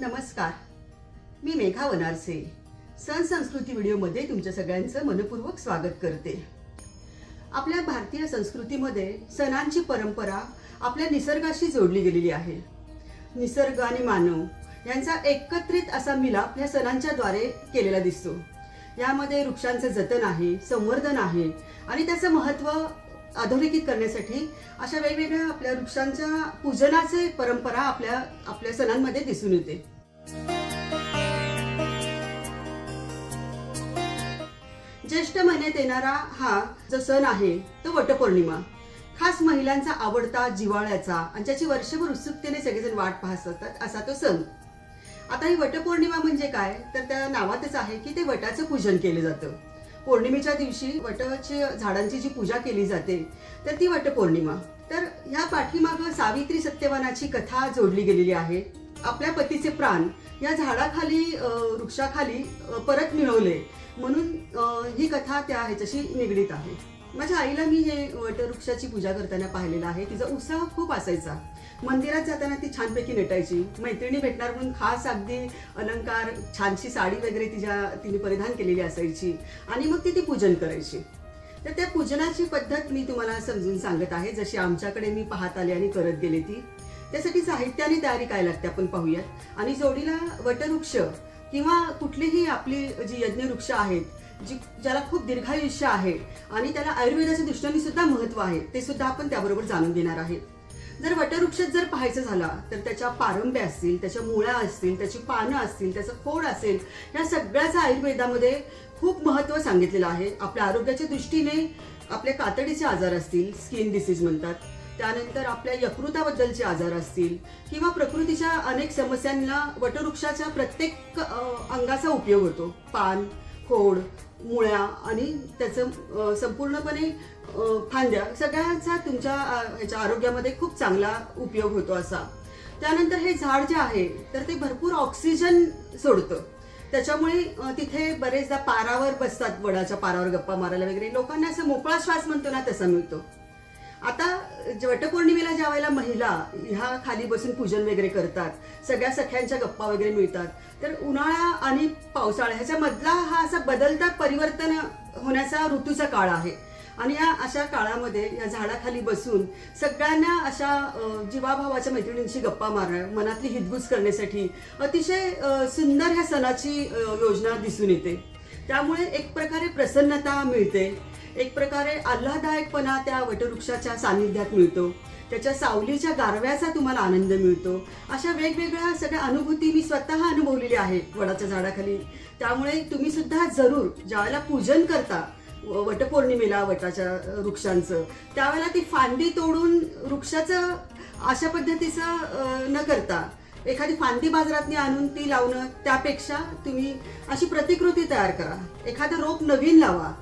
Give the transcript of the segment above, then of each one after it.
नमस्कार. मी मेघा वनारसे. सण संस्कृती व्हिडिओमध्ये तुमच्या सगळ्यांचं मनपूर्वक स्वागत करते. आपल्या भारतीय संस्कृतीमध्ये सणांची परंपरा आपल्या निसर्गाशी जोडली गेलेली आहे. निसर्ग आणि मानव यांचा एकत्रित असा मिलाप या सणांच्या द्वारे केलेला दिसतो. यामध्ये वृक्षांचं जतन आहे संवर्धन आहे आणि त्याचं महत्त्व अधोरेखित करण्यासाठी अशा वेगवेगळ्या आपल्या वृक्षांच्या पूजनाचे परंपरा आपल्या आपल्या सणांमध्ये दिसून येते. ज्येष्ठ महिन्यात येणारा हा जो सण आहे तो वटपौर्णिमा. खास महिलांचा आवडता जिवाळ्याचा आणि ज्याची वर्षभर उत्सुकतेने सगळेजण वाट पाहत असतात असा तो सण. आता ही वटपौर्णिमा म्हणजे काय? तर त्या नावातच आहे की ते वटाचं पूजन केलं जातं. पौर्णिमेच्या दिवशी वटची झाडांची जी पूजा केली जाते तर ती वटपौर्णिमा. तर ह्या पाठीमागं सावित्री सत्यवानाची कथा जोडली गेलेली आहे. आपल्या पतीचे प्राण या झाडाखाली वृक्षाखाली परत मिळवले. म्हणून ही कथा त्या ह्याच्याशी निगडीत आहे. माझ्या आईला मी हे वटवृक्षाची पूजा करताना पाहिलेलं आहे. तिचा उत्साह खूप असायचा. मंदिरात जाताना ती छानपैकी नटायची. मैत्रिणी भेटणार म्हणून खास अगदी अलंकार छानशी साडी वगैरे तिच्या तिने परिधान केलेली असायची. आणि मग ती ती पूजन करायची. तर त्या पूजनाची पद्धत मी तुम्हाला समजून सांगत आहे. जशी आमच्याकडे मी पाहत आले आणि करत गेले ती. त्यासाठी साहित्याने तयारी काय लागते आपण पाहूयात. आणि जोडीला वटवृक्ष किंवा कुठलीही आपली जी यज्ञवृक्ष आहेत जी ज्याला खूप दीर्घायुष्य आहे आणि त्याला आयुर्वेदाच्या दृष्टीने सुद्धा महत्त्व आहे ते सुद्धा आपण त्याबरोबर जाणून घेणार आहेत. जर वटवृक्षात जर पाहायचं झाला तर त्याच्या पारंब्या असतील त्याच्या मुळ्या असतील त्याची पानं असतील त्याचं खोड असेल या सगळ्याचं आयुर्वेदामध्ये खूप महत्त्व सांगितलेलं आहे. आपल्या आरोग्याच्या दृष्टीने आपले कातडीचे आजार असतील स्किन डिसीज म्हणतात. त्यानंतर आपल्या यकृताबद्दलचे आजार असतील किंवा प्रकृतीच्या अनेक समस्यांना वटवृक्षाच्या प्रत्येक अंगाचा उपयोग होतो. पान खोड मुळ्या आणि त्याचं संपूर्णपणे फांद्या सगळ्याचा तुमच्या ह्याच्या आरोग्यामध्ये खूप चांगला उपयोग होतो असा. त्यानंतर हे झाड जे आहे तर ते भरपूर ऑक्सिजन सोडतं. त्याच्यामुळे तिथे बरेचदा पारावर बसतात वडाच्या पारावर गप्पा मारायला वगैरे. लोकांना असं मोकळा श्वास म्हणतो ना तसा मिळतो. आता वटपौर्णिमेला ज्या वेळेला महिला ह्या खाली बसून पूजन वगैरे करतात सगळ्या सख्यांच्या गप्पा वगैरे मिळतात तर उन्हाळा आणि पावसाळा ह्याच्या मधला हा असा बदलता परिवर्तन होण्याचा ऋतूचा काळ आहे. आणि या अशा काळामध्ये या झाडाखाली बसून सगळ्यांना अशा जीवाभावाच्या मैत्रिणींशी गप्पा मारणं मनातली हितगुज करण्यासाठी अतिशय सुंदर ह्या सणाची योजना दिसून येते. त्यामुळे एक प्रकारे प्रसन्नता मिळते. एक प्रकारे आल्हादायकपणा त्या वटवृक्षाच्या सानिध्यात मिळतो. त्याच्या सावलीच्या गारव्याचा तुम्हाला आनंद मिळतो. अशा वेगवेगळ्या सगळ्या अनुभूती मी स्वतः अनुभवलेली आहे वडाच्या झाडाखाली. त्यामुळे तुम्ही सुद्धा जरूर ज्यावेळेला पूजन करता वटपौर्णिमेला वटाच्या वृक्षांचं त्यावेळेला ती फांदी तोडून वृक्षाचं अशा पद्धतीचं न करता एखादी फांदी बाजारातनी आणून ती लावणं त्यापेक्षा तुम्ही अशी प्रतिकृती तयार करा. एखादं रोप नवीन लावा.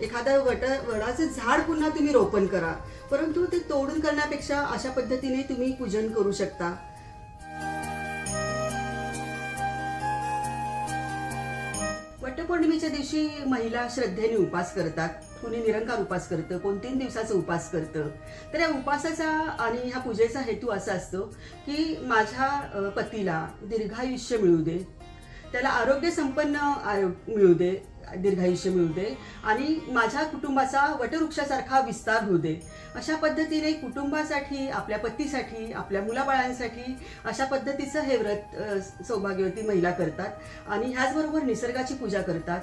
एखादा वट वडाचं झाड पुन्हा तुम्ही रोपण करा. परंतु ते तोडून करण्यापेक्षा अशा पद्धतीने तुम्ही पूजन करू शकता. वटपौर्णिमेच्या दिवशी महिला श्रद्धेने उपास करतात. कोणी निरंकार उपास करतं कोण तीन दिवसाचा उपास करतं. तर या उपासाचा आणि ह्या पूजेचा हेतू असा असतो की माझ्या पतीला दीर्घायुष्य मिळू दे. त्याला आरोग्य संपन्न आरो- मिळू दे. दीर्घायुष्य मिळू दे. आणि माझ्या कुटुंबाचा वटवृक्षासारखा विस्तार होऊ दे. अशा पद्धतीने कुटुंबासाठी आपल्या पतीसाठी आपल्या मुलाबाळांसाठी अशा पद्धतीचं हे व्रत सौभाग्यवती महिला करतात. आणि ह्याचबरोबर निसर्गाची पूजा करतात.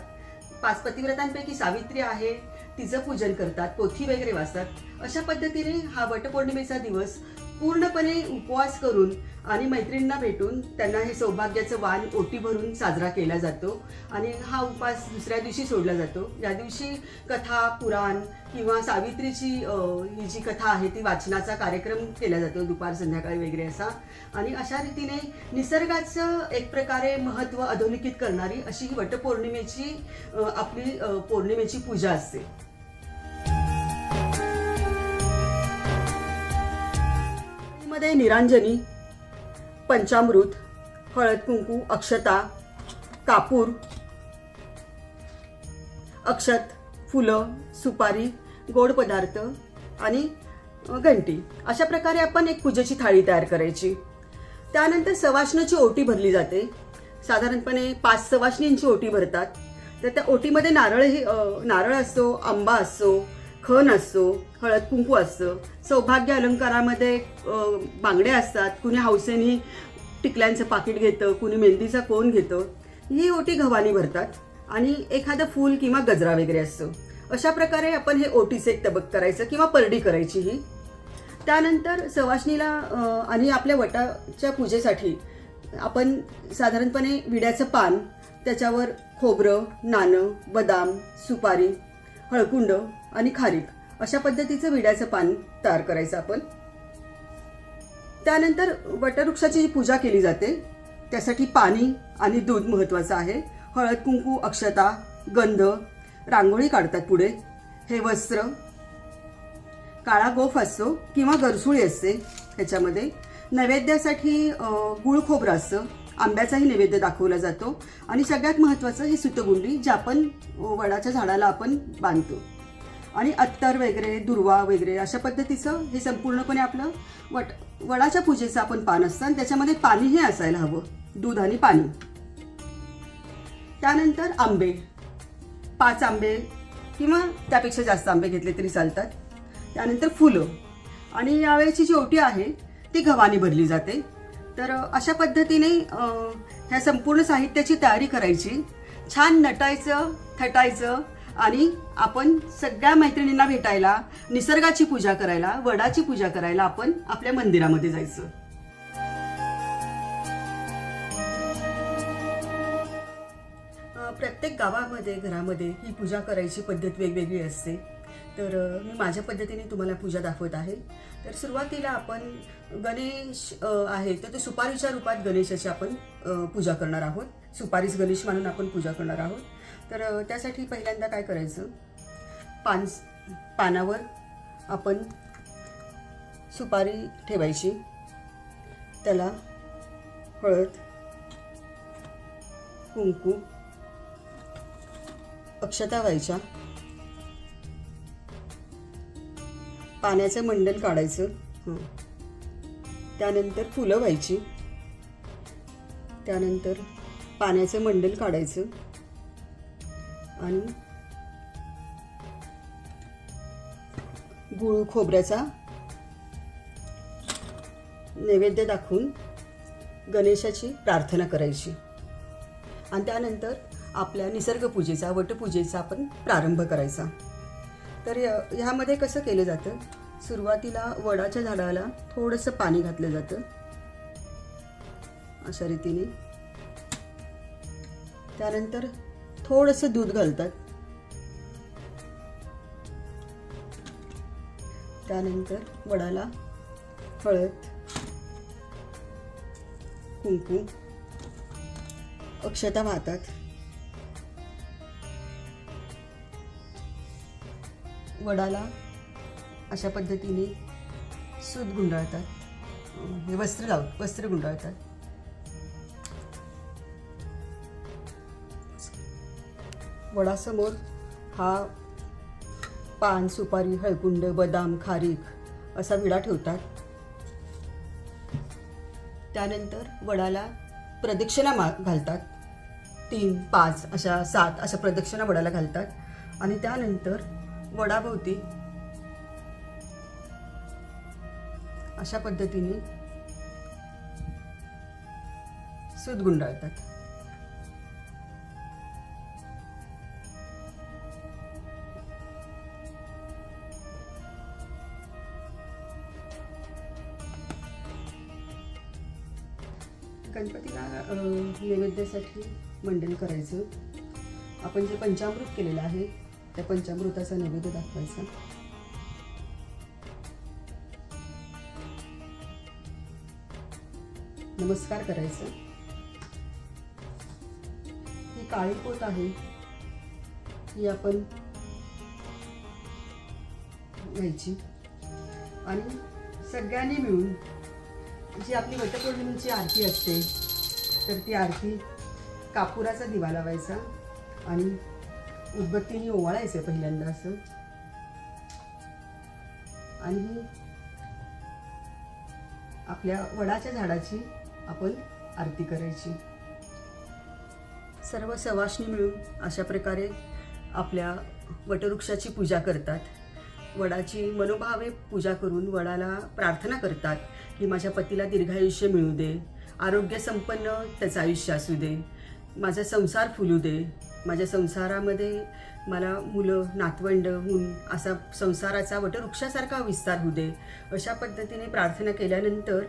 पाच पतिव्रतांपैकी सावित्री आहे तिचं पूजन करतात पोथी वगैरे वाचतात. अशा पद्धतीने हा वटपौर्णिमेचा दिवस पूर्णपणे उपवास करून आणि मैत्रिणींना भेटून त्यांना हे सौभाग्याचं वाण ओटी भरून साजरा केला जातो. आणि हा उपवास दुसऱ्या दिवशी सोडला जातो. या दिवशी कथा पुराण किंवा सावित्रीची ही जी कथा आहे ती वाचनाचा कार्यक्रम केला जातो दुपार संध्याकाळी वगैरे असा. आणि अशा रीतीने निसर्गाचं एक प्रकारे महत्त्व अधोरेखित करणारी अशी ही वटपौर्णिमेची आपली पौर्णिमेची पूजा असते. मध्ये निरांजनी पंचामृत हळद कुंकू अक्षता कापूर अक्षत फुलं सुपारी गोड पदार्थ आणि घंटी. अशा प्रकारे आपण एक पूजेची थाळी तयार करायची. त्यानंतर सवाष्णाची ओटी भरली जाते. साधारणपणे पाच सवाष्णींची ओटी भरतात. तर त्या ओटीमध्ये नारळही हे नारळ असतो आंबा असतो खण असतो हळद कुंकू असतं सौभाग्य अलंकारामध्ये बांगड्या असतात कुणी हौसेनी टिकल्यांचं पाकिट घेतं कुणी मेहंदीचा कोण घेतं ही ओटी घवानी भरतात आणि एखादं फूल किंवा गजरा वगैरे असतो अशा प्रकारे आपण हे ओटीचे एक तबक करायचं किंवा परडी करायची ही. त्यानंतर सवाष्णीला आणि आपल्या वटाच्या पूजेसाठी आपण साधारणपणे विड्याचं पान त्याच्यावर खोबरं नाणं बदाम सुपारी हळकुंड आणि खारीक अशा पद्धतीचं विड्याचं पान तयार करायचं आपण. त्यानंतर वटवृक्षाची जी पूजा केली जाते त्यासाठी पाणी आणि दूध महत्त्वाचं आहे. हळद कुंकू अक्षता गंध रांगोळी काढतात पुढे. हे वस्त्र काळा गोफ असतो किंवा गरसुळी असते ह्याच्यामध्ये. नैवेद्यासाठी गुळ खोबरं असतं. आंब्याचाही नैवेद्य दाखवला जातो. आणि सगळ्यात महत्त्वाचं हे सुतगुंडी जे आपण वडाच्या झाडाला आपण बांधतो. आणि अत्तर वगैरे दुर्वा वगैरे अशा पद्धतीचं हे संपूर्णपणे आपलं वट वडाच्या पूजेचं आपण पान असतं आणि त्याच्यामध्ये पाणीही असायला हवं. दूध आणि पाणी. त्यानंतर आंबे. पाच आंबे किंवा त्यापेक्षा जास्त आंबे घेतले तरी चालतात. त्यानंतर फुलं. आणि यावेळेची जी ओटी आहे ती गव्हाणी भरली जाते. तर अशा पद्धतीने ह्या संपूर्ण साहित्याची तयारी करायची. छान नटायचं थटायचं आणि आपण सगळ्या मैत्रिणींना भेटायला निसर्गाची पूजा करायला वडाची पूजा करायला आपण आपल्या मंदिरामध्ये जायचं. प्रत्येक गावामध्ये घरामध्ये ही पूजा करायची पद्धत वेगवेगळी असते. तर मी माझ्या पद्धतीने तुम्हाला पूजा दाखवत आहे. तर सुरुवातीला आपण गणेश आहे तर ते सुपारीच्या रूपात गणेशाची आपण पूजा करणार आहोत. सुपारीस गणेश मानून आपण पूजा करणार आहोत. तर त्यासाठी पहिल्यांदा काय करायचं? पान पानावर आपण सुपारी ठेवायची. त्याला हळद कुंकू अक्षता व्हायच्या. पाण्याचं मंडल काढायचं. त्यानंतर फुलं व्हायची. त्यानंतर पाण्याचं मंडल काढायचं. आणि गुळ खोबऱ्याचा नैवेद्य दाखवून गणेशाची प्रार्थना करायची. आणि त्यानंतर आपल्या निसर्गपूजेचा वटपूजेचा आपण प्रारंभ करायचा. तर ह्यामध्ये कसं केलं जातं? सुरुवातीला वडाच्या झाडाला थोडंसं पाणी घातलं जातं. अशा रीतीने त्यानंतर थोडंसं दूध घालतात. त्यानंतर वडाला हळद कुंकू अक्षता वाहतात वडाला अशा पद्धतीने सूत गुंडाळतात. हे वस्त्र लाव वस्त्र गुंडाळतात. वडासमोर हा पान सुपारी हळकुंड बदाम खारीक असा विडा ठेवतात. त्यानंतर वडाला प्रदक्षिणा मा घालतात. तीन पाच अशा सात अशा प्रदक्षिणा वडाला घालतात. आणि त्यानंतर वडाभोवती अशा पद्धतीने सूत गुंडाळतात. नैवेद्यासाठी मंडन करायचं. आपण जे पंचामृत केलेलं आहे त्या पंचामृताचा नैवेद्य दाखवायचा. नमस्कार करायचं. ही काळी पोत आहे. ही आपण घ्यायची. आणि सगळ्यांनी मिळून जी आपली वटपौर्णिमेची आरती असते तर ती आरती कापुराचा दिवा लावायचा आणि उदबत्तीने ओवाळायचं पहिल्यांदा असं. आणि आपल्या वडाच्या झाडाची आपण आरती करायची. सर्व सवाष्णी मिळून अशा प्रकारे आपल्या वटवृक्षाची पूजा करतात. वडाची मनोभावे पूजा करून वडाला प्रार्थना करतात की माझ्या पतीला दीर्घायुष्य मिळू दे. आरोग्य संपन्न त्याचं आयुष्य असू दे माझा संसार फुलू दे माझ्या संसारामध्ये मला मुलं नातवंड होऊन असा संसाराचा वटवृक्षासारखा विस्तार होऊ दे अशा पद्धतीने प्रार्थना केल्यानंतर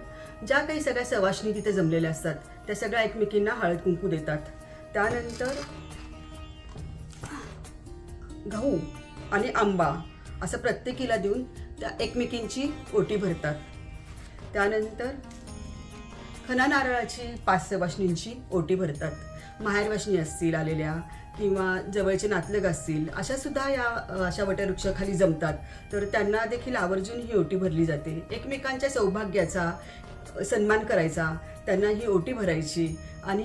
ज्या काही सगळ्या सवाष्णी तिथे जमलेल्या असतात त्या सगळ्या एकमेकींना हळद कुंकू देतात. त्यानंतर गहू आणि आंबा असं प्रत्येकीला देऊन त्या एकमेकींची ओटी भरतात. त्यानंतर खना नारळाची पाच सवाष्णींची ओटी भरतात. माहेरवाशणी असतील आलेल्या किंवा जवळचे नातलग असतील अशा सुद्धा या अशा वटवृक्षाखाली जमतात. तर त्यांना देखील आवर्जून ही ओटी भरली जाते. एकमेकांच्या सौभाग्याचा सन्मान करायचा त्यांना ही ओटी भरायची आणि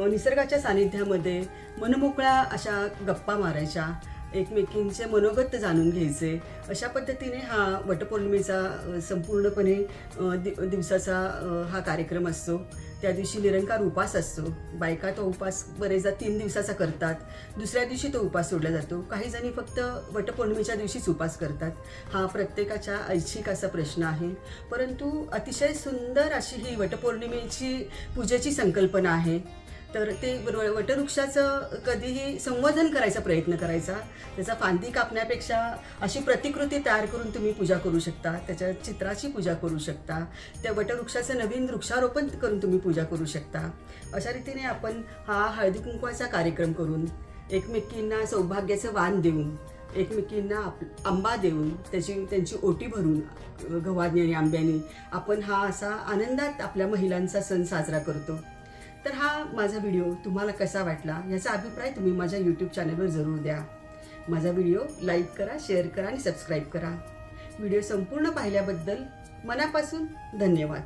निसर्गाच्या सानिध्यामध्ये मनमोकळ्या अशा गप्पा मारायच्या. एकमेकींचे मनोगत जाणून घ्यायचे. अशा पद्धतीने हा वटपौर्णिमेचा संपूर्णपणे दि दिवसाचा हा कार्यक्रम असतो. त्या दिवशी निरंकार उपास असतो. बायका तो उपास बरेचदा तीन दिवसाचा करतात. दुसऱ्या दिवशी तो उपास सोडला जातो. काही जणी फक्त वटपौर्णिमेच्या दिवशीच उपास करतात. हा प्रत्येकाच्या ऐच्छिक असा प्रश्न आहे. परंतु अतिशय सुंदर अशी ही वटपौर्णिमेची पूजेची संकल्पना आहे. तर ते वटवृक्षाचं कधीही संवर्धन करायचा प्रयत्न करायचा. त्याचा फांदी कापण्यापेक्षा अशी प्रतिकृती तयार करून तुम्ही पूजा करू शकता. त्याच्या चित्राची पूजा करू शकता. त्या वटवृक्षाचं नवीन वृक्षारोपण करून तुम्ही पूजा करू शकता. अशा रीतीने आपण हा हळदी कुंकवाचा कार्यक्रम करून एकमेकींना सौभाग्याचं वाण देऊन एकमेकींना आप आंबा देऊन त्याची त्यांची ओटी भरून गव्हाने आणि आंब्याने आपण हा असा आनंदात आपल्या महिलांचा सण साजरा करतो. तर हा माझा व्हिडिओ तुम्हाला कसा वाटला याचा अभिप्राय तुम्ही माझ्या यूट्यूब चॅनलवर जरूर द्या. माझा व्हिडिओ लाईक करा शेअर करा आणि सबस्क्राईब करा. व्हिडिओ संपूर्ण पाहिल्याबद्दल मनापासून धन्यवाद.